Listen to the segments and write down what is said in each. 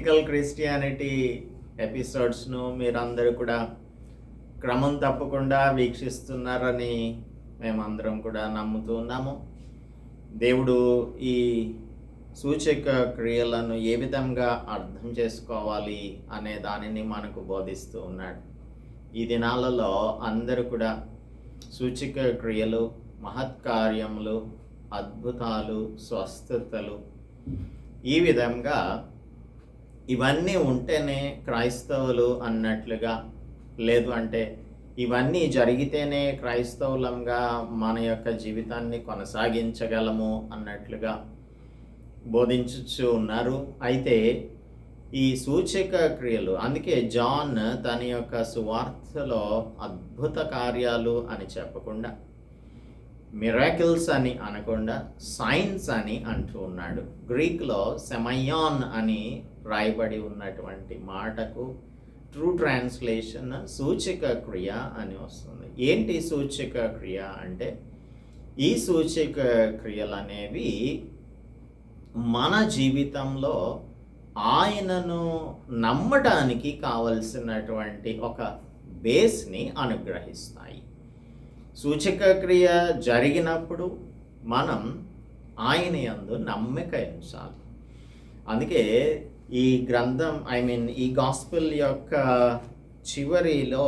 Critical Christianity ఎపిసోడ్స్ను మీరందరూ కూడా క్రమం తప్పకుండా వీక్షిస్తున్నారని మేమందరం కూడా నమ్ముతూ ఉన్నాము. దేవుడు ఈ సూచక క్రియలను ఏ విధంగా అర్థం చేసుకోవాలి అనే దానిని మనకు బోధిస్తూ ఉన్నాడు. ఈ దినాలలో అందరూ కూడా సూచిక క్రియలు మహత్కార్యములు అద్భుతాలు స్వస్థతలు ఈ విధంగా ఇవన్నీ ఉంటేనే క్రైస్తవులు అన్నట్లుగా లేదు అంటే ఇవన్నీ జరిగితేనే క్రైస్తవులంగా మన యొక్క జీవితాన్ని కొనసాగించగలము అన్నట్లుగా బోధించుచు ఉన్నారు. అయితే ఈ సూచక క్రియలు అందుకే జాన్ తన యొక్క సువార్తలో అద్భుత కార్యాలు అని చెప్పకుండా మిరాకిల్స్ అని అనకుండా సైన్స్ అని అంటూ ఉన్నాడు. గ్రీక్లో సెమయాన్ అని రాయబడి ఉన్నటువంటి మాటకు ట్రూ ట్రాన్స్లేషన్ సూచిక క్రియ అని వస్తుంది. ఏంటి సూచిక క్రియ అంటే ఈ సూచిక క్రియలు అనేవి మన జీవితంలో ఆయనను నమ్మడానికి కావలసినటువంటి ఒక బేస్ని అనుగ్రహిస్తాయి. సూచక క్రియ జరిగినప్పుడు మనం ఆయన యందు నమ్మిక ఉంచాలి. అందుకే ఈ గ్రంథం ఐ మీన్ ఈ గాస్పిల్ యొక్క చివరిలో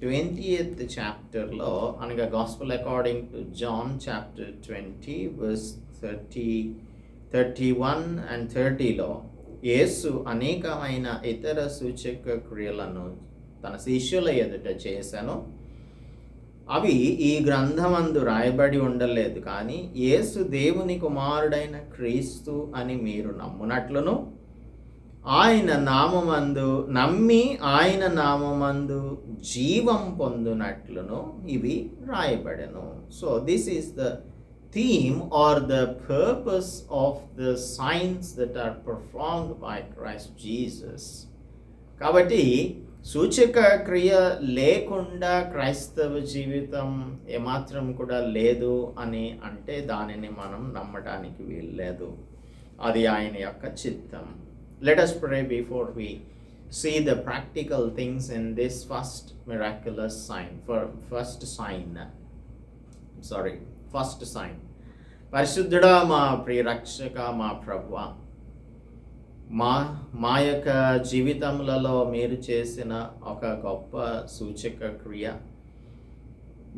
ట్వంటీ ఎయిత్ చాప్టర్లో అనగా gospel according to John chapter twenty verse thirty thirty one and థర్టీలో Yesu అనేకమైన ఇతర సూచక క్రియలను తన శిష్యుల ఎదుట చేశాను. అవి ఈ గ్రంథమందు రాయబడి ఉండలేదు కానీ యేసు దేవుని కుమారుడైన క్రీస్తు అని మీరు నమ్మునట్లును. ఆయన నామమందు నమ్మి ఆయన నామమందు జీవం పొందునట్లును ఇవి రాయబడను. So this is the theme or the purpose of the signs that are performed by Christ Jesus కాబట్టి సూచక క్రియ లేకుండా క్రైస్తవ జీవితం ఏమాత్రం కూడా లేదు అని అంటే దానిని మనం నమ్మడానికి వీల్లేదు. అది ఆయన యొక్క చిత్తం. Let us pray before we see the practical things in this first miraculous sign. For first sign. Sorry first sign పరిశుద్ధుడా మా ప్రియ రక్షక మా ప్రభువ మా మా యొక్క జీవితములలో మీరు చేసిన ఒక గొప్ప సూచక క్రియ.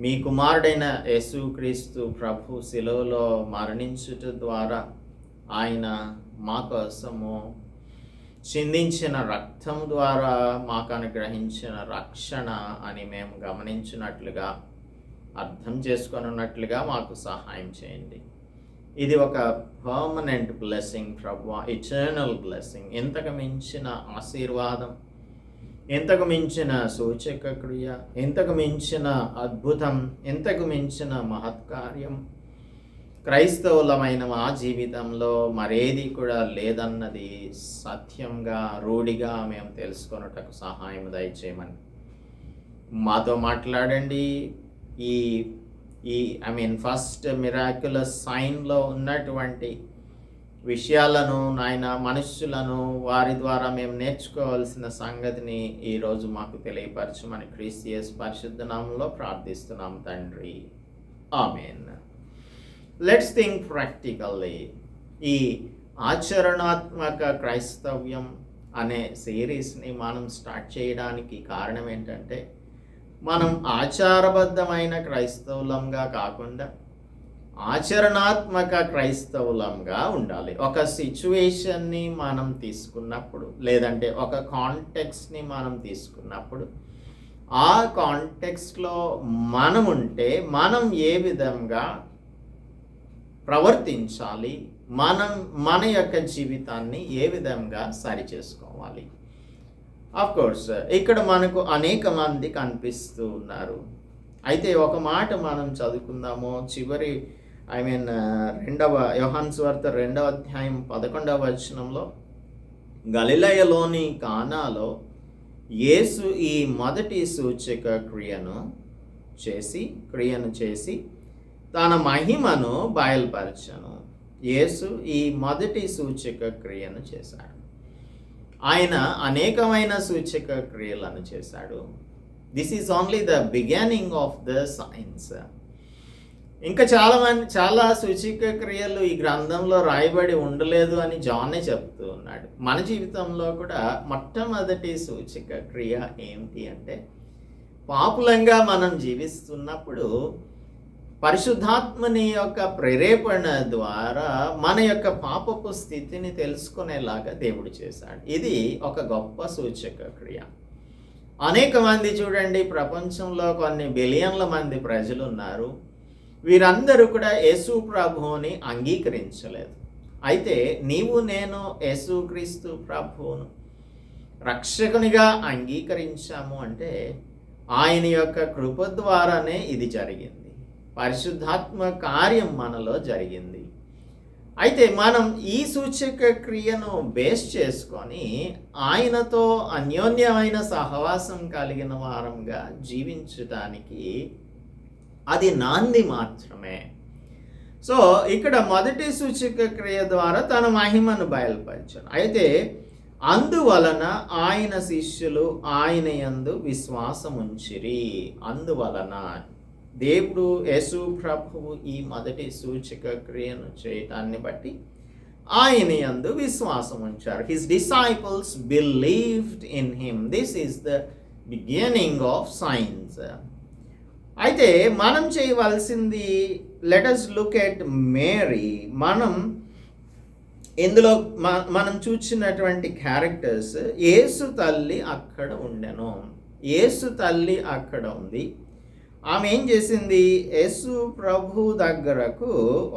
మీ కుమారుడైన యేసుక్రీస్తు ప్రభు శిలువలో మరణించుట ద్వారా ఆయన మా కోసము చిందించిన రక్తం ద్వారా మాకు అనుగ్రహించిన రక్షణ అని మేము గమనించినట్లుగా అర్థం చేసుకొనున్నట్లుగా మాకు సహాయం చేయండి. ఇది ఒక పర్మనెంట్ బ్లెస్సింగ్ ప్రభు ఇటర్నల్ బ్లెస్సింగ్ ఇంతకు మించిన ఆశీర్వాదం ఇంతకు మించిన సూచక క్రియ ఇంతకు మించిన అద్భుతం ఇంతకు మించిన మహత్కార్యం క్రైస్తవులమైన మా జీవితంలో మరేది కూడా లేదన్నది సత్యంగా రూఢిగా మేము తెలుసుకొనుటకు సహాయం దయచేయమని. మాతో మాట్లాడండి. ఈ ఈ ఐ మీన్ ఫస్ట్ మిరాక్యులస్ సైన్లో ఉన్నటువంటి విషయాలను నాయన మనుషులను వారి ద్వారా మేము నేర్చుకోవాల్సిన సంగతిని ఈరోజు మాకు తెలియపరచమని క్రీస్తియస్ పరిశుద్ధ నామంలో ప్రార్థిస్తున్నాం తండ్రి. ఆమెన్. లెట్స్ థింక్ ప్రాక్టికల్లీ ఈ ఆచరణాత్మక క్రైస్తవ్యం అనే సిరీస్ని మనం స్టార్ట్ చేయడానికి కారణం ఏంటంటే మనం ఆచారబద్ధమైన క్రైస్తవులంగా కాకుండా ఆచరణాత్మక క్రైస్తవులంగా ఉండాలి. ఒక సిచ్యువేషన్ని మనం తీసుకున్నప్పుడు లేదంటే ఒక కాంటెక్స్ని మనం తీసుకున్నప్పుడు ఆ కాంటెక్స్లో మనం ఉంటే మనం ఏ విధంగా ప్రవర్తించాలి. మనం మన యొక్క జీవితాన్ని ఏ విధంగా సరి చేసుకోవాలి? ఆఫ్ కోర్స్ ఇక్కడ మనకు అనేక మంది కనిపిస్తూ ఉన్నారు. అయితే ఒక మాట మనం చదువుకుందాము. చివరి ఐ మీన్ రెండవ యోహాన్స్ వార్త రెండవ అధ్యాయం పదకొండవ వచనంలో గలిలయలోని కానాలో యేసు ఈ మొదటి సూచక క్రియను చేసి క్రియను చేసి తన మహిమను బయలుపరచను. యేసు ఈ మొదటి సూచక క్రియను చేశాడు. ఆయన అనేకమైన సూచక క్రియలను చేశాడు. This is only the beginning of the signs ఇంకా చాలా మంది చాలా సూచిక క్రియలు ఈ గ్రంథంలో రాయబడి ఉండలేదు అని జానే చెప్తూ ఉన్నాడు. మన జీవితంలో కూడా మొట్టమొదటి సూచిక క్రియ ఏమిటి అంటే పాపులంగా మనం జీవిస్తున్నప్పుడు పరిశుద్ధాత్మని యొక్క ప్రేరేపణ ద్వారా మన యొక్క పాపపు స్థితిని తెలుసుకునేలాగా దేవుడు చేశాడు. ఇది ఒక గొప్ప సూచక క్రియ. అనేక మంది చూడండి ప్రపంచంలో కొన్ని బిలియన్ల మంది ప్రజలు ఉన్నారు వీరందరూ కూడా యేసు ప్రభువుని అంగీకరించలేదు. అయితే నీవు నేను యేసుక్రీస్తు ప్రభువును రక్షకునిగా అంగీకరించాము అంటే ఆయన యొక్క కృప ద్వారానే ఇది జరిగింది. పరిశుద్ధాత్మ కార్యం మనలో జరిగింది. అయితే మనం ఈ సూచక క్రియను బేస్ చేసుకొని ఆయనతో అన్యోన్యమైన సహవాసం కలిగిన వారంగా జీవించడానికి అది నాంది మాత్రమే. సో ఇక్కడ మొదటి సూచిక క్రియ ద్వారా తన మహిమను బయలుపరిచాను అయితే అందువలన ఆయన శిష్యులు ఆయన యందు విశ్వాసం ఉంచిరి అందువలన దేవుడు యేసు ప్రభువు ఈ మొదటి సూచక క్రియను చేయటాన్ని బట్టి ఆయన యందు విశ్వాసం ఉంచారు. His disciples believed in him this is the beginning of signs అయితే మనం చేయవలసింది లెటస్ లుక్ ఎట్ మేరీ మనం ఇందులో మ- మనం చూసినటువంటి క్యారెక్టర్స్ యేసు తల్లి అక్కడ ఉండెను. యేసు తల్లి అక్కడ ఉంది. ఆమె ఏం చేసింది? యేసు ప్రభు దగ్గరకు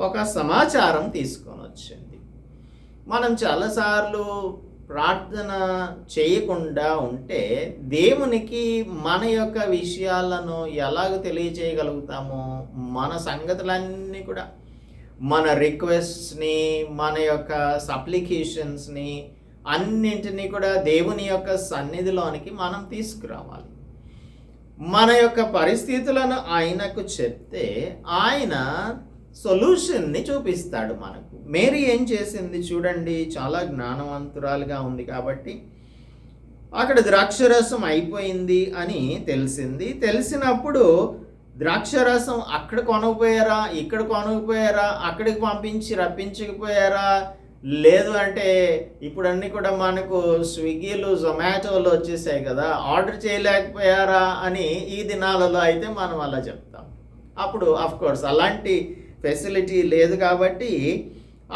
ఒక సమాచారం తీసుకొని వచ్చింది. మనం చాలాసార్లు ప్రార్థన చేయకుండా ఉంటే దేవునికి మన యొక్క విషయాలను ఎలాగ తెలియజేయగలుగుతామో మన సంగతులన్నీ కూడా మన రిక్వెస్ట్స్ని మన యొక్క సప్లికేషన్స్ని అన్నింటినీ కూడా దేవుని యొక్క సన్నిధిలోనికి మనం తీసుకురావాలి. మన యొక్క పరిస్థితులను ఆయనకు చెప్తే ఆయన సొల్యూషన్ని చూపిస్తాడు మనకు. మేరీ ఏం చేసింది చూడండి చాలా జ్ఞానవంతురాలుగా ఉంది కాబట్టి అక్కడ ద్రాక్షరసం అయిపోయింది అని తెలిసింది. తెలిసినప్పుడు ద్రాక్షరసం అక్కడ కొనకపోయారా ఇక్కడ కొనకపోయారా అక్కడికి పంపించి రప్పించకపోయారా లేదు అంటే ఇప్పుడు అన్నీ కూడా మనకు స్విగ్గీలు జొమాటోలు వచ్చేసాయి కదా ఆర్డర్ చేయలేకపోయారా అని ఈ దినాలలో అయితే మనం అలా చెప్తాం. అప్పుడు కోర్స్ అలాంటి ఫెసిలిటీ లేదు కాబట్టి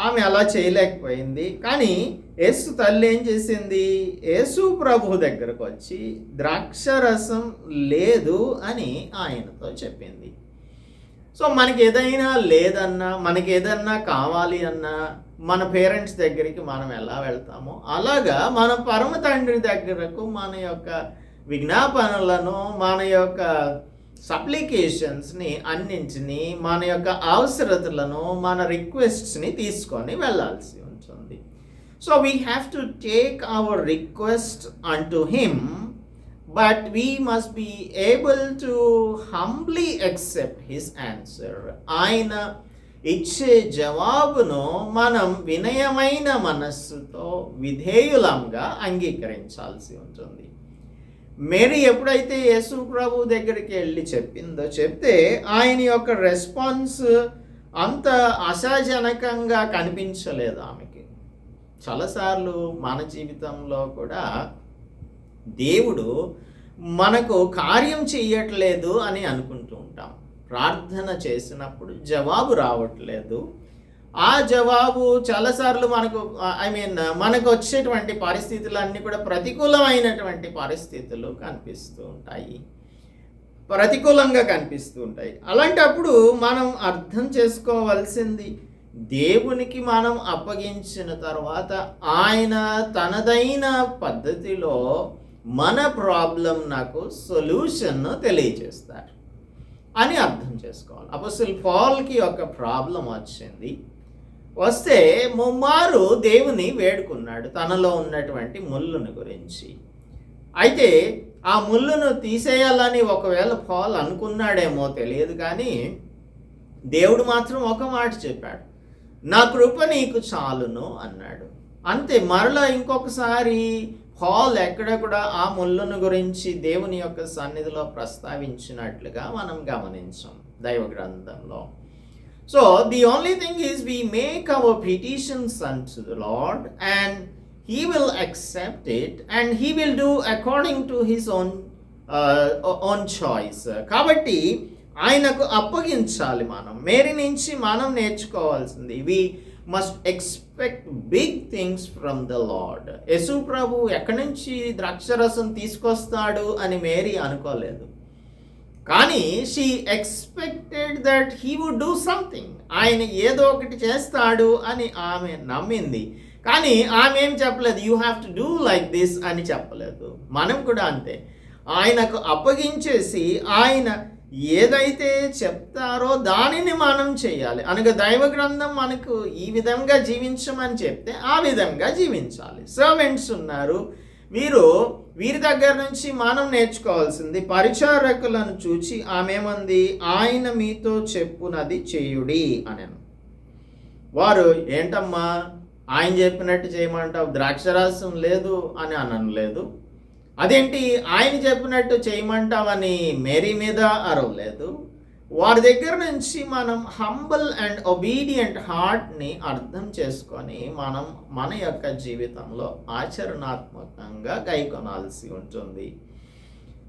ఆమె అలా చేయలేకపోయింది. కానీ యేసు తల్లి ఏం చేసింది? యేసు ప్రభు దగ్గరకు వచ్చి ద్రాక్షరసం లేదు అని ఆయనతో చెప్పింది. సో మనకి ఏదైనా లేదన్నా మనకి ఏదన్నా కావాలి అన్నా మన పేరెంట్స్ దగ్గరికి మనం ఎలా వెళ్తామో అలాగా మన పరమ తండ్రి దగ్గరకు మన యొక్క విజ్ఞాపనలను మన యొక్క సప్లికేషన్స్ని అన్నింటిని మన యొక్క అవసరతలను మన రిక్వెస్ట్స్ని తీసుకొని వెళ్ళాల్సి ఉంటుంది. So we have to take our request unto him but we must be able to humbly accept his answer ఆయన ఇచ్చే జవాబును మనం వినయమైన మనస్సుతో విధేయులంగా అంగీకరించాల్సి ఉంటుంది. మేరీ ఎప్పుడైతే యేసు ప్రభు దగ్గరికి వెళ్ళి చెప్పిందో చెప్తే ఆయన యొక్క రెస్పాన్స్ అంత ఆశాజనకంగా కనిపించలేదు ఆమెకి. చాలాసార్లు మన జీవితంలో కూడా దేవుడు మనకు కార్యం చెయ్యట్లేదు అని అనుకుంటూ ప్రార్థన చేసినప్పుడు జవాబు రావట్లేదు. ఆ జవాబు చాలాసార్లు మనకు ఐ మీన్ మనకు వచ్చేటువంటి పరిస్థితులన్నీ కూడా ప్రతికూలమైనటువంటి పరిస్థితులు కనిపిస్తూ ఉంటాయి. ప్రతికూలంగా కనిపిస్తూ ఉంటాయి. అలాంటప్పుడు మనం అర్థం చేసుకోవాల్సింది దేవునికి మనం అప్పగించిన తర్వాత ఆయన తనదైన పద్ధతిలో మన ప్రాబ్లం నాకు సొల్యూషన్ తెలియజేస్తారు అని అర్థం చేసుకోవాలి. అపస్తుల్ పాల్కి ఒక ప్రాబ్లం వచ్చింది. వస్తే ముమ్మారు దేవుని వేడుకున్నాడు తనలో ఉన్నటువంటి ముళ్ళును గురించి. అయితే ఆ ముళ్ళును తీసేయాలని ఒకవేళ పాల్ అనుకున్నాడేమో తెలియదు కానీ దేవుడు మాత్రం ఒక మాట చెప్పాడు. నా కృప నీకు చాలును అన్నాడు. అంతే మరలా ఇంకొకసారి హాల్ ఎక్కడ కూడా ఆ ముళ్ళను గురించి దేవుని యొక్క సన్నిధిలో ప్రస్తావించినట్లుగా మనం గమనించాం దైవ గ్రంథంలో. So the only thing is we make our petitions unto the Lord and he will accept it and he will do according to his own own choice కాబట్టి ఆయనకు అప్పగించాలి మనం. మేరీ నుంచి మనం నేర్చుకోవాల్సింది we must expect big things from the Lord Yashu ప్రభు ఎక్కడి నుంచి ద్రాక్షరసం తీసుకొస్తాడు అని మేరీ అనుకోలేదు. కానీ she expected that he would do something ఆయన ఏదో ఒకటి చేస్తాడు అని ఆమె నమ్మింది. కానీ ఆమె ఏం చెప్పలేదు? You have to do like this అని చెప్పలేదు. మనం కూడా అంతే. ఆయనకు అప్పగించేసి ఆయన ఏదైతే చెప్తారో దానిని మనం చేయాలి. అనగా దైవ గ్రంథం మనకు ఈ విధంగా జీవించమని చెప్తే ఆ విధంగా జీవించాలి. సర్వెంట్స్ ఉన్నారు వీరు వీరి దగ్గర నుంచి మనం నేర్చుకోవాల్సింది పరిచారకులను చూచి ఆమెమంది? ఆయన మీతో చెప్పునది చేయుడి అనను. వారు ఏంటమ్మా? ఆయన చెప్పినట్టు చేయమంటావు? ద్రాక్షరాసం లేదు అని అనను లేదు. అదేంటి? ఆయన చెప్పినట్టు చేయమంటామని మేరీ మీద అరవలేదు వారి దగ్గర నుంచి మనం హంబల్ అండ్ ఒబీడియంట్ హార్ట్ని అర్థం చేసుకొని మనం మన యొక్క జీవితంలో ఆచరణాత్మకంగా గైకొనాల్సి ఉంటుంది.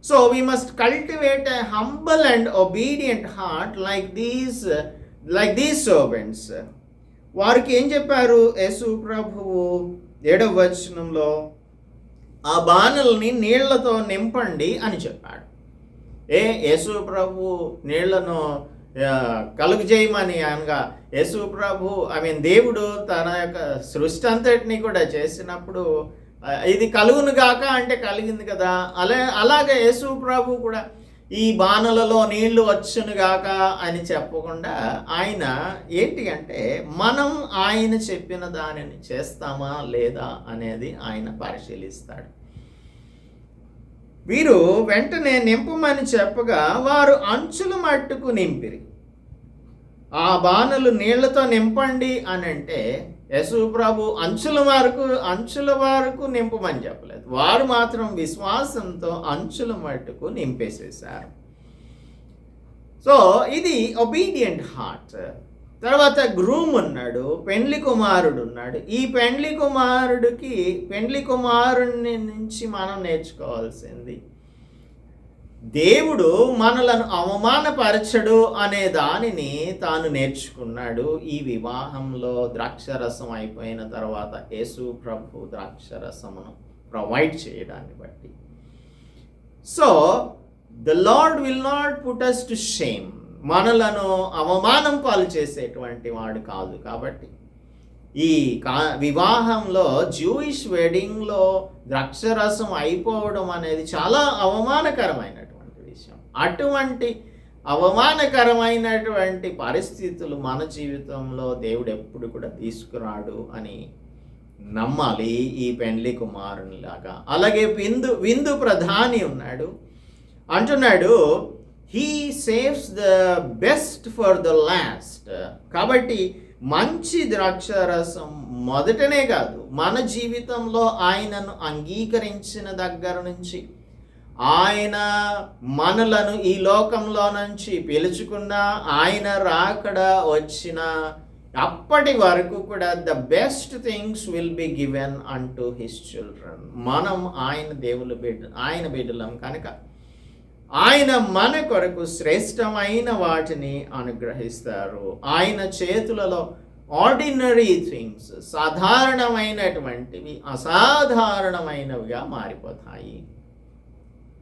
So we must cultivate a humble and obedient heart like these like these servants వారికి ఏం చెప్పారు? యేసు ప్రభువు ఏడవ వచనంలో ఆ బాణల్ని నీళ్ళతో నింపండి అని చెప్పాడు. ఏ యేసు ప్రభు నీళ్ళను కలుగు చేయమని అనగా యేసు ప్రభు ఐ మీన్ దేవుడు తన యొక్క సృష్టి అంతటిని కూడా చేసినప్పుడు ఇది కలుగును గాక అంటే కలిగింది కదా? అలా అలాగే యేసు ప్రభు కూడా ఈ బాణలలో నీళ్ళు వచ్చునుగాక అని చెప్పకుండా ఆయన ఏంటి అంటే మనం ఆయన చెప్పిన దానిని చేస్తామా లేదా అనేది ఆయన పరిశీలిస్తాడు. వీరు వెంటనే నింపమని చెప్పగా వారు అంచులు మట్టుకు నింపిరి. ఆ బాణలు నీళ్ళతో నింపండి అని అంటే యశు ప్రభు అంచుల వరకు అంచుల వరకు నింపమని చెప్పలేదు. వారు మాత్రం విశ్వాసంతో అంచుల మట్టుకు నింపేసేశారు. సో ఇది ఒబీడియంట్ హార్ట్ తర్వాత గ్రూమ్ ఉన్నాడు పెండ్లి కుమారుడు ఉన్నాడు. ఈ పెండ్లి కుమారుడికి పెండ్లి కుమారుని నుంచి మనం నేర్చుకోవాల్సింది దేవుడు మనలను అవమానపరచడు అనే దానిని తాను నేర్చుకున్నాడు. ఈ వివాహంలో ద్రాక్షరసం అయిపోయిన తర్వాత యేసు ప్రభు ద్రాక్షరసమును ప్రొవైడ్ చేయడాన్ని బట్టి. So the lord will not put us to shame మనలను అవమానం పాలు చేసేటువంటి వాడు కాదు కాబట్టి. ఈ కా వివాహంలో జూయిష్ వెడ్డింగ్లో ద్రాక్షరసం అయిపోవడం అనేది చాలా అవమానకరమైనది. అటువంటి అవమానకరమైనటువంటి పరిస్థితులు మన జీవితంలో దేవుడు ఎప్పుడు కూడా తీసుకురాడు అని నమ్మాలి. ఈ పెండ్లి కుమారునిలాగా. అలాగే విందు విందు ప్రధాని ఉన్నాడు. అంటున్నాడు he saves the best for the last కాబట్టి మంచి ద్రాక్షరసం మొదటనే కాదు మన జీవితంలో ఆయనను అంగీకరించిన దగ్గర నుంచి ఆయన మనలను ఈ లోకంలో నుంచి పిలుచుకున్న ఆయన రాకడ వచ్చిన అప్పటి వరకు కూడా the best things will be given అంటూ హిస్ చిల్డ్రన్ మనం ఆయన దేవుల బిడ్డ ఆయన బిడ్డలం కనుక. ఆయన మన కొరకు శ్రేష్టమైన వాటిని అనుగ్రహిస్తారు. ఆయన చేతులలో ఆర్డినరీ థింగ్స్ సాధారణమైనటువంటివి అసాధారణమైనవిగా మారిపోతాయి.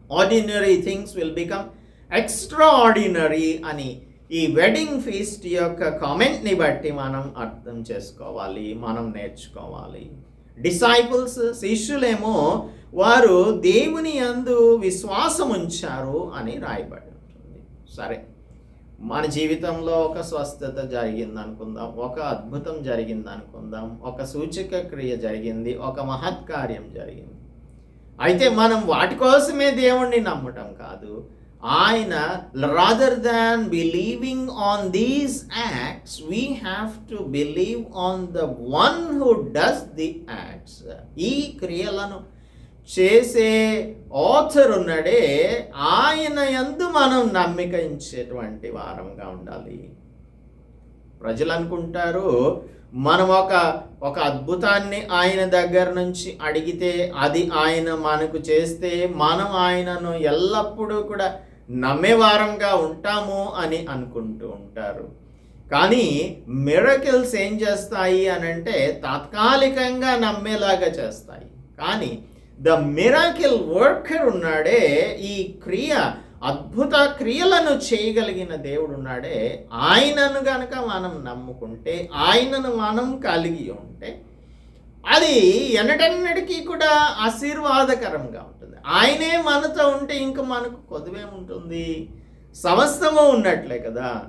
Ordinary things will become extraordinary అని ఈ వెడ్డింగ్ ఫీస్ట్ యొక్క కామెంట్ని బట్టి మనం అర్థం చేసుకోవాలి మనం నేర్చుకోవాలి. డిసైపుల్స్ శిష్యులేమో వారు దేవుని యందు విశ్వాసం ఉంచారు అని రాయబడి ఉంటుంది. సరే మన జీవితంలో ఒక స్వస్థత జరిగింది అనుకుందాం ఒక అద్భుతం జరిగింది అనుకుందాం ఒక సూచక క్రియ జరిగింది ఒక మహత్కార్యం జరిగింది. అయితే మనం వాటి కోసమే దేవుణ్ణి నమ్మటం కాదు. ఆయన rather than believing on these acts we have to believe on the one who does the acts ఈ క్రియలను చేసే ఆథర్ ఉన్నాడే ఆయన ఎందు మనం నమ్మిక ఇచ్చేటువంటి వారంగా ఉండాలి. ప్రజలు అనుకుంటారు మనం ఒక ఒక అద్భుతాన్ని ఆయన దగ్గర నుంచి అడిగితే అది ఆయన మనకు చేస్తే మనం ఆయనను ఎల్లప్పుడూ కూడా నమ్మేవారంగా ఉంటాము అని అనుకుంటూ ఉంటారు. కానీ మిరకిల్స్ ఏం చేస్తాయి అని అంటే తాత్కాలికంగా నమ్మేలాగా చేస్తాయి. కానీ ద మిరాకిల్ వర్కర్ ఉన్నాడే ఈ క్రియ అద్భుత క్రియలను చేయగలిగిన దేవుడు ఉన్నాడే ఆయనను గనక మనం నమ్ముకుంటే ఆయనను మనం కలిగి ఉంటే అది ఎన్నటన్నటికీ కూడా ఆశీర్వాదకరంగా ఉంటుంది. ఆయనే మనతో ఉంటే ఇంక మనకు కొదువేముంటుంది సమస్తము ఉన్నట్లే కదా.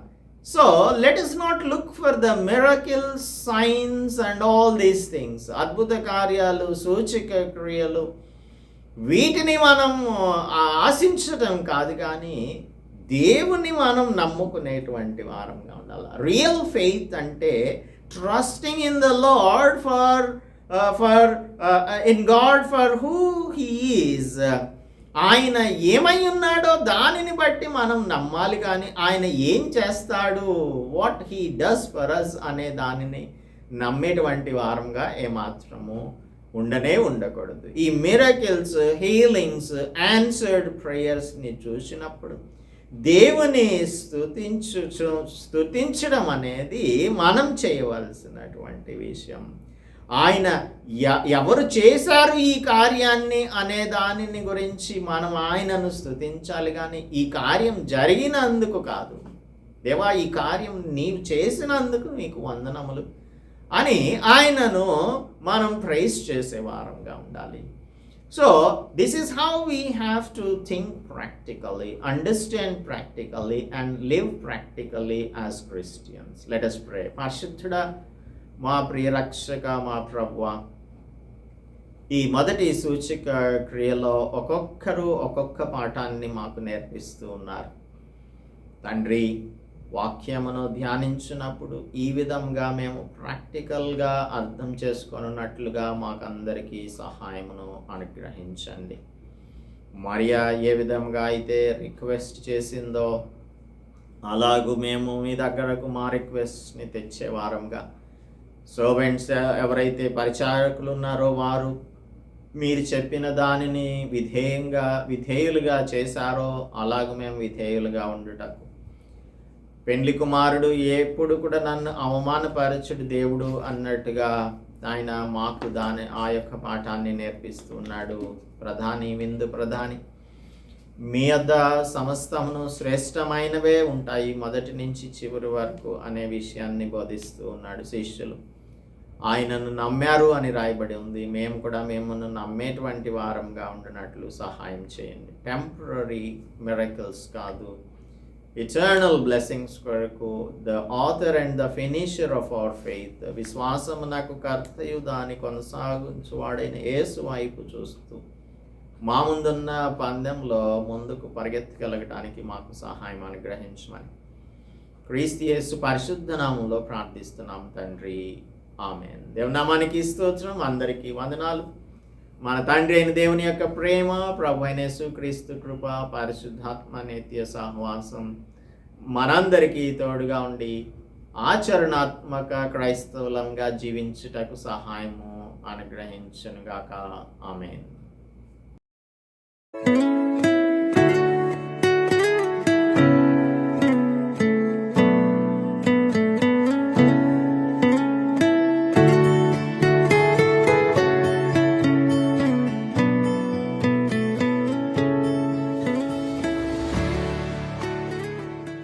So let us not look for the miracle signs and all these things అద్భుత కార్యాలు సూచిక క్రియలు వీటిని మనం ఆశించటం కాదు కానీ దేవుని మనం నమ్ముకునేటువంటి వారంగా ఉండాలి. రియల్ ఫెయిత్ అంటే trusting in the lord for for in God for who he is ఆయన ఏమై ఉన్నాడో దానిని బట్టి మనం నమ్మాలి కానీ ఆయన ఏం చేస్తాడు what he does for us అనే దానిని నమ్మేటువంటి వారంగా ఏమాత్రము ఉండనే ఉండకూడదు. ఈ మిరకిల్స్ హీలింగ్స్ ఆన్సర్డ్ ప్రేయర్స్ని చూసినప్పుడు దేవుని స్థుతించు స్థుతించడం అనేది మనం చేయవలసినటువంటి విషయం. ఆయన ఎవరు చేశారు ఈ కార్యాన్ని అనే దానిని గురించి మనం ఆయనను స్థుతించాలి కానీ ఈ కార్యం జరిగినందుకు కాదు. దేవా ఈ కార్యం నీవు చేసినందుకు నీకు వందనములు. అని ఆయనను మనం ప్రైజ్ చేసే వారంగా ఉండాలి. So this is how we have to think practically understand practically and live practically as Christians let us pray పరిశుద్ధుడా మా ప్రియరక్షక మా ప్రభువ ఈ మొదటి సూచిక క్రియలో ఒక్కొక్కరు ఒక్కొక్క పాఠాన్ని మాకు నేర్పిస్తూ ఉన్నారు. తండ్రి వాక్యమును ధ్యానించినప్పుడు ఈ విధంగా మేము ప్రాక్టికల్గా అర్థం చేసుకున్నట్లుగా మాకందరికీ సహాయమును అనుగ్రహించండి. మరియా ఏ విధంగా అయితే రిక్వెస్ట్ చేసిందో అలాగూ మేము మీ దగ్గరకు మా రిక్వెస్ట్ని తెచ్చే వారంగా. సర్వెంట్స్ ఎవరైతే పరిచారకులు ఉన్నారో వారు మీరు చెప్పిన దానిని విధేయంగా విధేయులుగా చేశారో అలాగ మేము విధేయులుగా ఉండుటకు పెండ్లి కుమారుడు ఎప్పుడు కూడా నన్ను అవమానపరచుడు దేవుడు అన్నట్టుగా ఆయన మాకు దాని ఆ యొక్క పాఠాన్ని నేర్పిస్తున్నాడు ప్రధాని విందు ప్రధాని. మీ వద్ద సమస్తమును శ్రేష్టమైనవే ఉంటాయి మొదటి నుంచి చివరి వరకు అనే విషయాన్ని బోధిస్తూ ఉన్నాడు శిష్యులు. ఆయనను నమ్మారు అని రాయబడి ఉంది. మేము కూడా మిమ్మల్ని నమ్మేటువంటి వారంగా ఉండినట్లు సహాయం చేయండి. టెంపరీ మిరకల్స్ కాదు. ఇటర్నల్ బ్లెస్సింగ్స్ కొరకు the author and the finisher of our faith విశ్వాసము నాకు కర్తయు దాని కొనసాగించువాడైన యేసు వైపు చూస్తూ మా ముందున్న పందెంలో ముందుకు పరిగెత్తగలగటానికి మాకు సహాయం అనుగ్రహించమని. క్రీస్తు యేసు పరిశుద్ధ నామంలో ప్రార్థిస్తున్నాం తండ్రి. ఆమె దేవునామానికి స్తోత్రం. అందరికీ వందనాలు. మన తండ్రి అయిన దేవుని యొక్క ప్రేమ ప్రభు అయిన క్రీస్తు కృప పరిశుద్ధాత్మ నిత్య సహవాసం మనందరికీ తోడుగా ఉండి ఆచరణాత్మక క్రైస్తవులంగా జీవించుటకు సహాయము అనుగ్రహించనుగాక. ఆమె